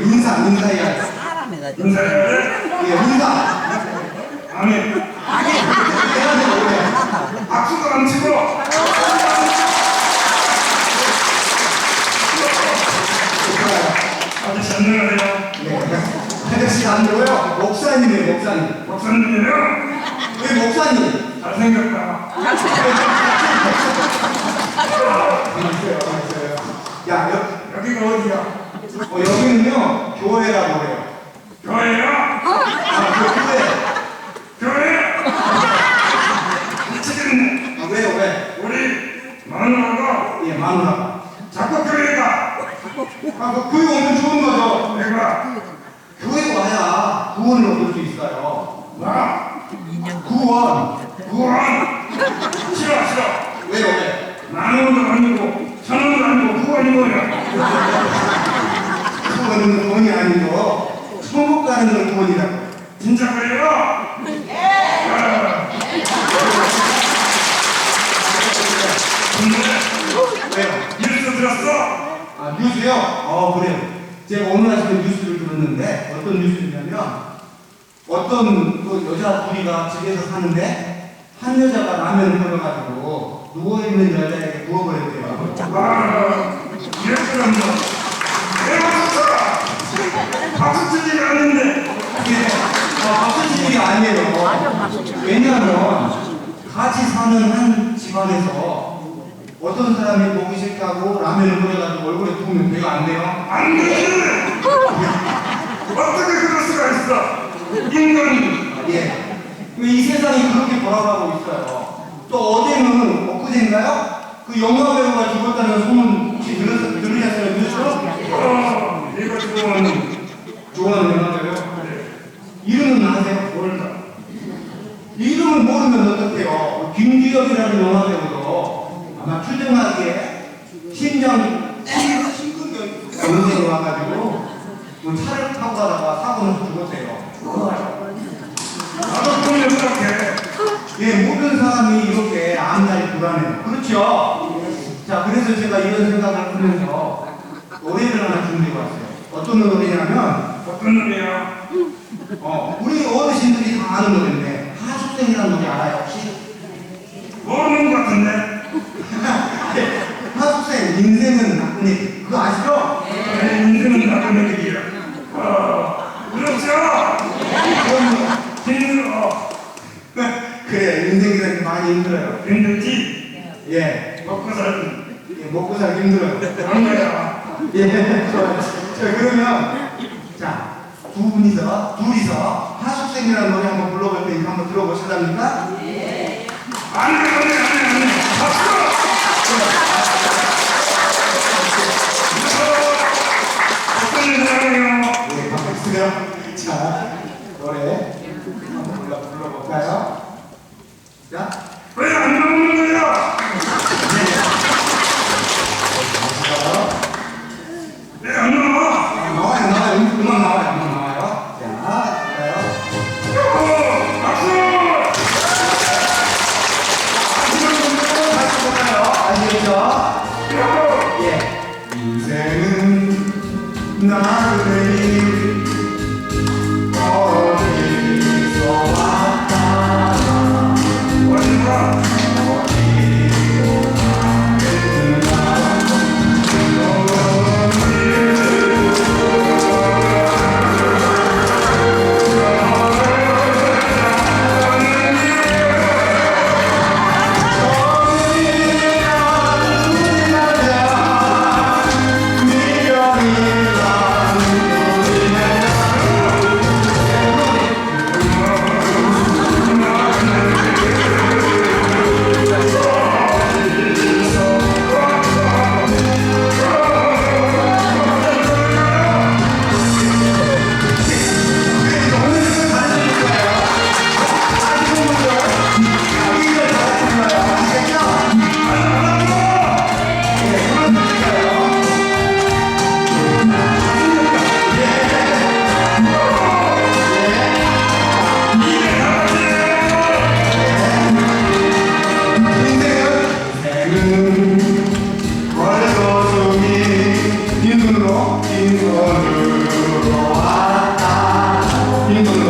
인사해야 사람해가지고 인사해야 돼? 예, 인사. 돼, 원래. 박수도 안 치고 아저씨 안녕하세요 네. 아저씨 안 되고요. 목사님이에요, 목사님. 목사님이에요? 왜 목사님? 잘생겼다 있어요, 있어요. 야, 여, 여기가 어디야? 어, 여기는요, 교회라고 그래요. 교회야? 아, 그 교회. 교회? 미치겠네 아, 왜요, 왜? 우리 마누라가 예, 마누라. 자꾸 교회 가 아, 그 교회 오면 좋은 거죠. 내가 교회 와야 구원을 얻을 수 있어요. 나 구원. 구원 싫어 싫어 왜요, 왜? 만원도 아니고 천원도 아니고 구원이 뭐야 구원은 구원이 아니고, 천국 가는 건 구원이라고. 진짜 그래요? 아. 근데 왜요? 뉴스 들었어? 아, 뉴스요? 어, 그래요. 제가 오늘 아침에 뉴스를 들었는데, 어떤 뉴스냐면, 어떤 그 여자 둘이가 집에서 사는데, 한 여자가 라면을 끓여가지고, 누워있는 여자에게 부어버렸대요. 아, 이랬더란다. 내가 봤어. 박수 치지 않는데. 아니에요. 왜냐하면, 같이 사는 한 집안에서, 어떤 사람이 보기 싫다고 라면을 끓여가지고 얼굴에 부으면 배가 안 돼요? 안 되지. 어떻게 그럴 수가 있어? 인간이. 예. 이 세상이 그렇게 돌아가고 있어요. 또 어제는 엊그제인가요? 그 영화 배우가 죽었다는 소문 혹시 들으, 들으셨어요? 뉴스? 어, 이거 좋아하는. 좋아하는 영화 배우? 이름은 아세요? 몰라. 이름을 모르면 김기혁이라는 영화 배우도 아마 추정하기에 심장 심근경이 와가지고 그 차를 타고 가다가 사고 나서 죽었대요. 나도 보면 어떡해. 예, 모든 사람이 이렇게 암살이 불안해요. 그렇죠? 자, 그래서 제가 이런 생각을 하면서 노래를 하나 준비해 왔어요. 어떤 노래냐면, 어떤 놈이야? 어, 우리 어르신들이 다 아는 노래인데, 하숙생이라는 노래 알아요? 모르는 것 같은데. 하숙생, 인생은 나쁜 얘기. 그거 아시죠? 내 인생은 나쁜 얘기야. 어, 그렇죠? 그건 힘들어. 그래, 인생이라는 게 많이 힘들어요. 힘들지? 예, 먹고 살기. 예, 먹고 살기 힘들어요. 그런 거야. 예, 좋아요. 자, 그러면, 자, 두 분이서, 둘이서 하숙생이라는 노래 한번 불러볼 테니까 한번 들어보실랍니까? 안 돼, 안 돼, 안 돼, 안 돼. 박수! 어떤 일 사랑해요? 네, 반갑습니다. 자, 노래 한번 불러, 불러볼까요? 자, 인생은 나그네일 어디서 왔다. 얼마 본 인도